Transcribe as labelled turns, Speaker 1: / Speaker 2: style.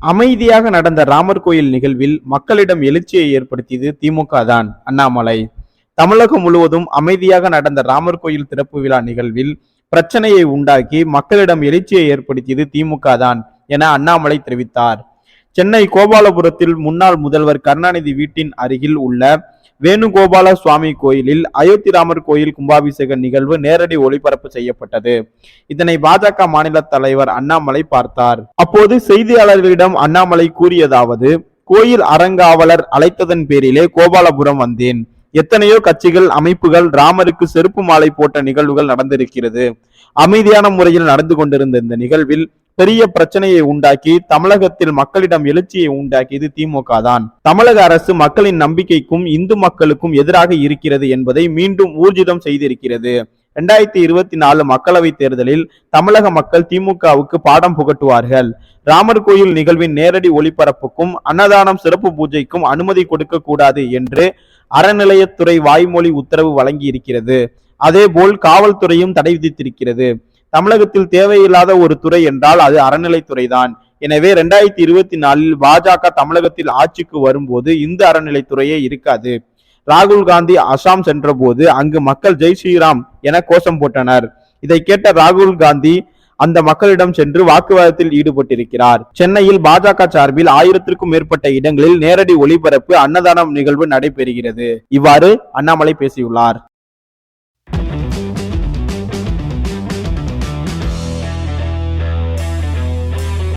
Speaker 1: அமைதியாக நடந்த ராமர் கோயில் நிகழ்வில் மக்களிடம் எழுச்சியை ஏற்படுத்தியது திமுக தான். அண்ணாமலை. தமிழகம் முழுவதும் அமைதியாக நடந்த ராமர் கோயில் திறப்பு விழா நிகழ்வில் பிரச்சனையை உண்டாக்கி மக்களிடம் எழுச்சியை ஏற்படுத்தியது திமுக தான் என அண்ணாமலை தெரிவித்தார். சென்னை கோபாலபுரத்தில் முன்னாள் முதல்வர் கருணாநிதி வீட்டின் அருகில் உள்ள வேணுகோபால சுவாமி கோயிலில் அயோத்தி ராமர் கோயில் கும்பாபிஷேக நிகழ்வு நேரடி ஒளிபரப்பு செய்யப்பட்டது. இதனை பாஜக மாநில தலைவர் அண்ணாமலை பார்த்தார். அப்போது செய்தியாளர்களிடம் அண்ணாமலை கூறியதாவது கோயில் அறங்காவலர் அழைத்ததன் பேரிலே கோபாலபுரம் வந்தேன். எத்தனையோ கட்சிகள் அமைப்புகள் ராமருக்கு செருப்பு மாலை போட்ட நிகழ்வுகள் நடந்திருக்கிறது. அமைதியான முறையில் நடந்து கொண்டிருந்த இந்த நிகழ்வில் பெரிய பிரச்சனையை உண்டாக்கி தமிழகத்தில் மக்களிடம் எழுச்சியை உண்டாக்கியது திமுக தான். தமிழக அரசு மக்களின் நம்பிக்கைக்கும் இந்து மக்களுக்கும் எதிராக இருக்கிறது என்பதை மீண்டும் ஊர்ஜிதம் செய்திருக்கிறது. இரண்டாயிரத்தி இருபத்தி நாலு மக்களவை தேர்தலில் தமிழக மக்கள் திமுகவுக்கு பாடம் புகட்டுவார்கள். ராமர் கோயில் நிகழ்வின் நேரடி ஒளிபரப்புக்கும் அன்னதானம் சிறப்பு பூஜைக்கும் அனுமதி கொடுக்க கூடாது என்று அறநிலையத்துறை வாய்மொழி உத்தரவு வழங்கி இருக்கிறது அதேபோல் காவல்துறையும் தடை விதித்திருக்கிறது. தமிழகத்தில் தேவையில்லாத ஒரு துறை என்றால் அது அறநிலைத்துறை தான் எனவே ரெண்டாயிரத்தி இருபத்தி நாலில் பாஜக தமிழகத்தில் ஆட்சிக்கு வரும்போது இந்த அறநிலைத்துறையே இருக்காது. ராகுல் காந்தி அசாம் சென்றபோது அங்கு மக்கள் ஜெய் ஸ்ரீராம் என கோஷம் போட்டனர். இதை கேட்ட ராகுல் காந்தி அந்த மக்களிடம் சென்று வாக்குவாதத்தில் ஈடுபட்டிருக்கிறார். சென்னையில் பாஜக சார்பில் ஆயிரத்திற்கும் மேற்பட்ட இடங்களில் நேரடி ஒளிபரப்பு அன்னதானம் நிகழ்வு நடைபெறுகிறது. இவ்வாறு அண்ணாமலை பேசியுள்ளார்.